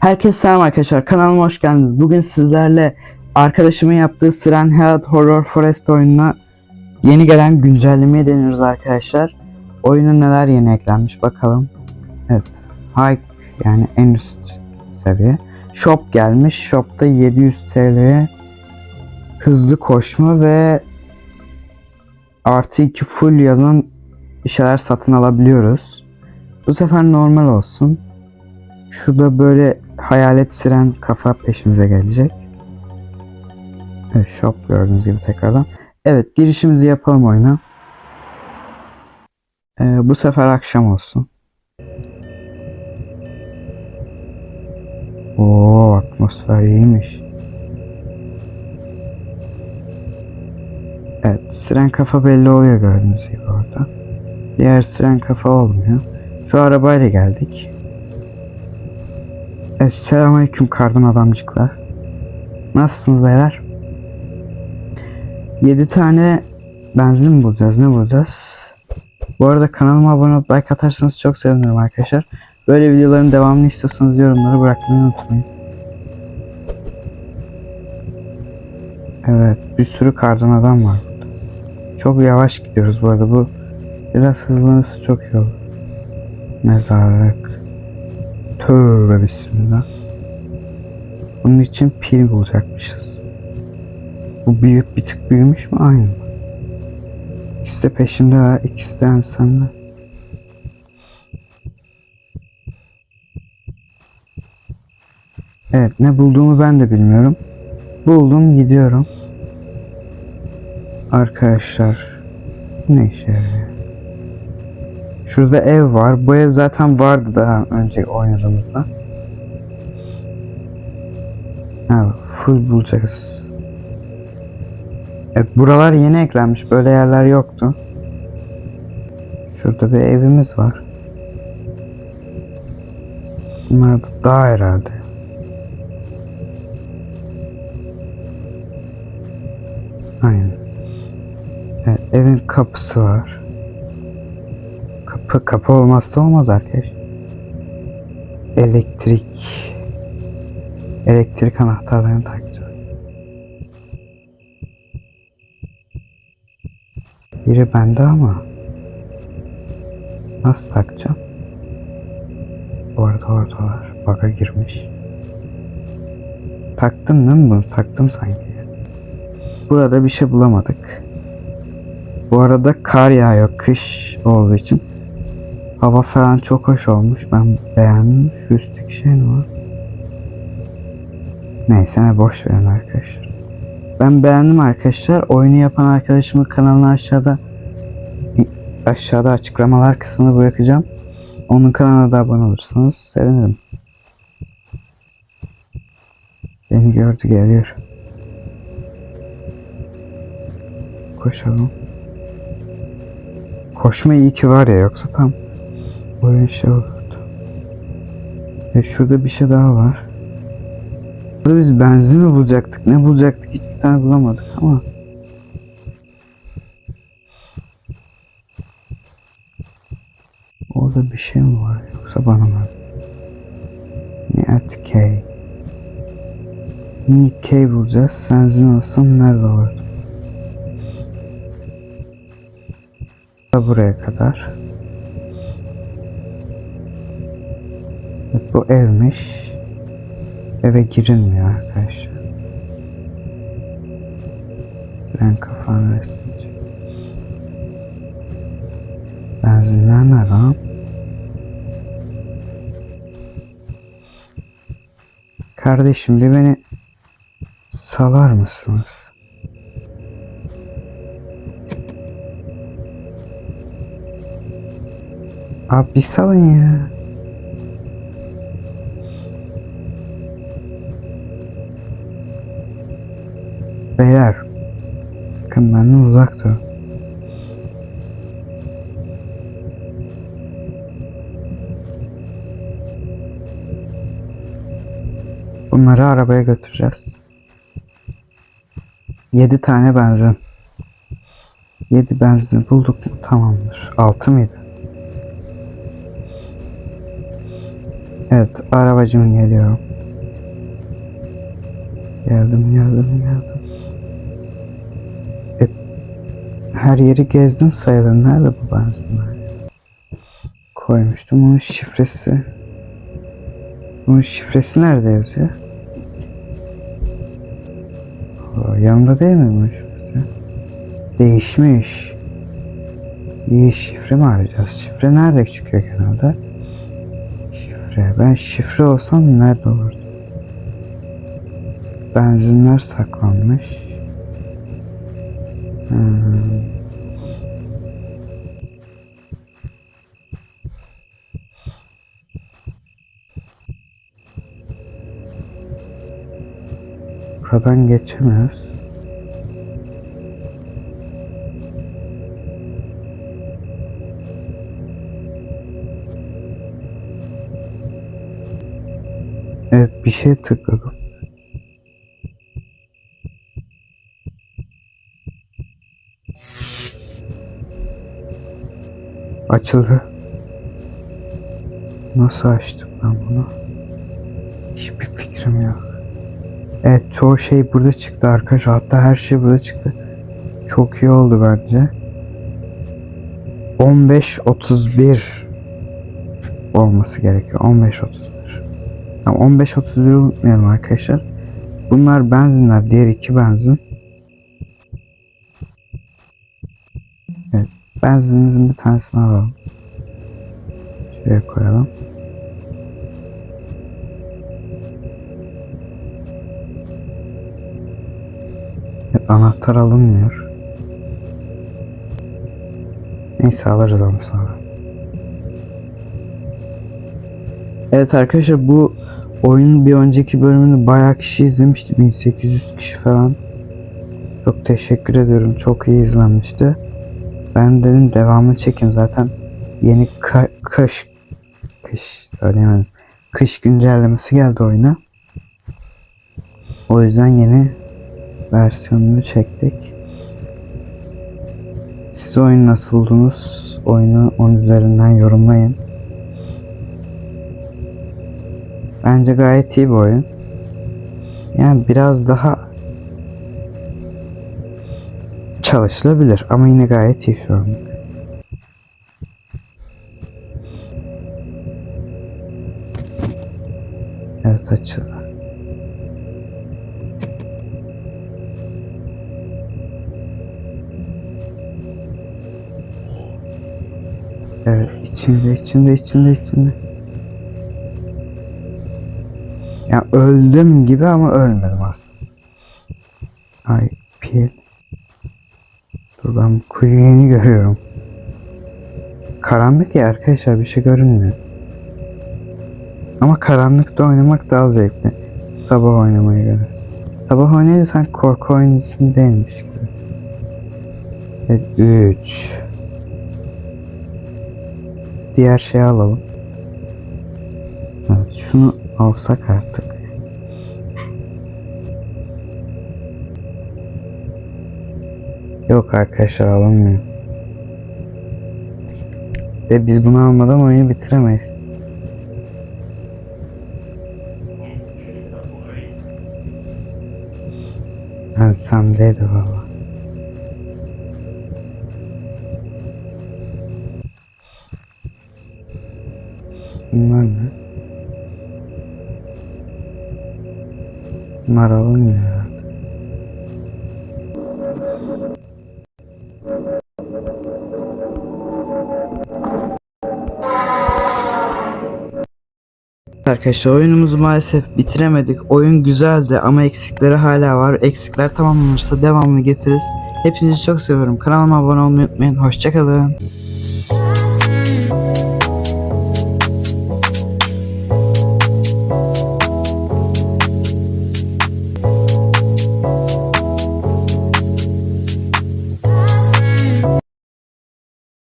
Herkese selam arkadaşlar. Kanalıma hoş geldiniz. Bugün sizlerle arkadaşımın yaptığı Siren Head Horror Forest oyununa yeni gelen güncellemeyi deniyoruz arkadaşlar. Oyunun neler yeni eklenmiş bakalım. Evet. High yani en üst seviye. Shop gelmiş. Shop'ta 700 TL'ye hızlı koşma ve artı 2 full yazan bir şeyler satın alabiliyoruz. Bu sefer normal olsun. Şurada böyle hayalet siren kafa peşimize gelecek. Evet shop gördüğünüz gibi tekrardan. Evet girişimizi yapalım oyuna. Ee, bu sefer akşam olsun. Oo atmosfer iyiymiş. Evet siren kafa belli oluyor gördüğünüz gibi orada. Diğer siren kafa olmuyor. Şu arabayla geldik. Evet, selamünaleyküm kardan adamcıklar. Nasılsınız beyler? 7 tane benzin bulacağız. Ne bulacağız? Bu arada kanalıma abone olup like atarsanız çok sevinirim arkadaşlar. Böyle videoların devamını istiyorsanız yorumlara bırakmayı unutmayın. Evet, bir sürü kardan adam var. Çok yavaş gidiyoruz bu arada. Bu biraz hızlanırsa çok iyi olur. Mezarlık. Tövbe bismillah. Bunun için pil bulacakmışız. Bu büyük bir tık büyümüş mü? Aynı mı? İkisi de peşimde. İkisi de ensemde. Evet ne bulduğumu ben de bilmiyorum. Buldum gidiyorum. Arkadaşlar. Ne işe yarıyor? Şurada ev var. Bu ev zaten vardı daha önce oynadığımızda. Ha, full bulacağız. Evet buralar yeni eklenmiş. Böyle yerler yoktu. Şurada bir evimiz var. Bunlar da dağ herhalde. Aynen. Evet, evin kapısı var. Kapı kapı olmazsa olmaz arkadaş. Elektrik. Elektrik anahtarlarını takacağız. Biri bende ama nasıl takacağım? Orada oradalar. Baga girmiş. Taktım değil mi bunu? Taktım sanki. Burada bir şey bulamadık. Bu arada kar yağıyor kış olduğu için. Hava falan çok hoş olmuş. Ben beğendim. Şu üstteki şey ne var? Neyse ne boş verin arkadaşlar. Ben beğendim arkadaşlar. Oyunu yapan arkadaşımın kanalını aşağıda aşağıda açıklamalar kısmına bırakacağım. Onun kanalına da abone olursanız sevinirim. Beni gördü geliyor. Koşalım. Koşma iyi ki var ya yoksa tam şey olurdu. E şurada bir şey daha var. Burada biz benzin mi bulacaktık? Ne bulacaktık? Hiçbir tane bulamadık ama. Orada bir şey mi var yoksa bana mı? Nihat K. Nick K bulacağız. Benzin olsun nerede olur? Buraya kadar. Bu evmiş. Eve girilmiyor arkadaşlar. Tren kafanı resmi çek. Benzinler ne? Kardeşim bir beni salar mısınız? Abi bir salın ya. Beyler. Bakın benden uzak. Bunları arabaya götüreceğiz. 7 tane benzin. 7 benzini bulduk mu? Tamamdır. 6 mıydı? Evet, arabacım geliyorum. Geldim geldim geldim. Her yeri gezdim sayılır. Nerede bu benzinler? Koymuştum. Bunun şifresi. Bunun şifresi nerede yazıyor? Yanında değil mi bunun şifresi? Değişmiş. İyi şifre mi arayacağız? Şifre nerede çıkıyor genelde? Şifre. Ben şifre olsam nerede olurdu? Benzinler saklanmış. Hmm. Buradan geçemiyoruz. Evet bir şey tıkladım. Açıldı. Nasıl açtım ben bunu? Hiçbir fikrim yok. Evet çoğu şey burada çıktı arkadaşlar. Hatta her şey burada çıktı. Çok iyi oldu bence. 15.31 olması gerekiyor. 15.31. Tamam 15.31 unutmayalım arkadaşlar. Bunlar benzinler. Diğer iki benzin. Benzinimizin bir tanesini alalım. Şuraya koyalım. Evet, anahtar alınmıyor. Neyse alırız onu sonra. Evet arkadaşlar bu oyunun bir önceki bölümünü bayağı kişi izlemişti. 1800 kişi falan. Çok teşekkür ediyorum. Çok iyi izlenmişti. Ben dedim devamını çekeyim zaten. Yeni ka- kış kış söyleyemedim. Kış güncellemesi geldi oyuna. O yüzden yeni versiyonunu çektik. Siz oyunu nasıl buldunuz? Oyunu 10 üzerinden yorumlayın. Bence gayet iyi bir oyun. Yani biraz daha çalışılabilir ama yine gayet iyi şu an. Evet açıldı. Evet içinde içinde içinde içinde. Ya öldüm gibi ama ölmedim aslında. Ay pil. Dur ben kuyu yeni görüyorum. Karanlık ya arkadaşlar bir şey görünmüyor. Ama karanlıkta oynamak daha zevkli. Sabah oynamaya göre. Sabah oynayınca sanki korku oyunu içindeymiş gibi. Evet 3 Diğer şeyi alalım. Evet şunu alsak artık. Yok arkadaşlar alamıyor. Ve biz bunu almadan oyunu bitiremeyiz. Ben Sam'deydi valla. Bunlar ne? Bunlar alınmıyor Arkadaşlar oyunumuzu maalesef bitiremedik. Oyun güzeldi ama eksikleri hala var. Eksikler tamamlanırsa devamını getiririz. Hepinizi çok seviyorum. Kanalıma abone olmayı unutmayın. Hoşçakalın.